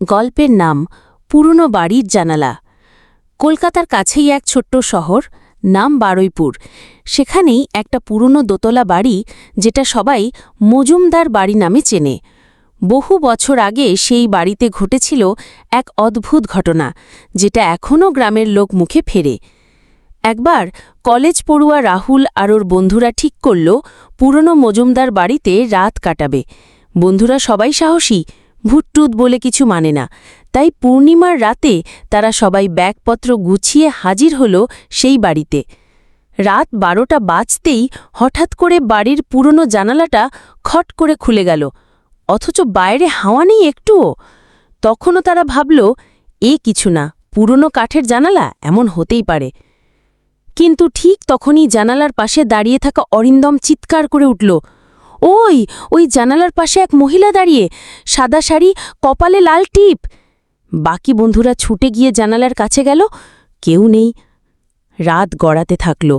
গল্পের নাম পুরনো বাড়ির জানালা। কলকাতার কাছেই এক ছোট্ট শহর, নাম বারুইপুর। সেখানেই একটা পুরনো দোতলা বাড়ি, যেটা সবাই মজুমদার বাড়ি নামে চেনে। বহু বছর আগে সেই বাড়িতে ঘটেছিল এক অদ্ভুত ঘটনা, যেটা এখনও গ্রামের লোক মুখে ফেরে। একবার কলেজ পড়ুয়া রাহুল আর ওর বন্ধুরা ঠিক করল, পুরনো মজুমদার বাড়িতে রাত কাটাবে। বন্ধুরা সবাই সাহসী ভুটটুত বলে কিছু মানে না। তাই পূর্ণিমার রাতে তারা সবাই ব্যাগপত্র গুছিয়ে হাজির হল সেই বাড়িতে। রাত বারোটা বাজতেই হঠাৎ করে বাড়ির পুরনো জানালাটা খট করে খুলে গেল। অথচ বাইরে হাওয়া নেই একটুও। তখনও তারা ভাবল, এ কিছু না, পুরনো কাঠের জানালা এমন হতেই পারে। কিন্তু ঠিক তখনই জানালার পাশে দাঁড়িয়ে থাকা অরিন্দম চিৎকার করে উঠল ওই ওই জানালার পাশে এক মহিলা দাঁড়িয়ে, সাদা শাড়ি, কপালে লাল টিপ। বাকি বন্ধুরা ছুটে গিয়ে জানালার কাছে গেল, কেউ নেই। রাত গড়াতে থাকল।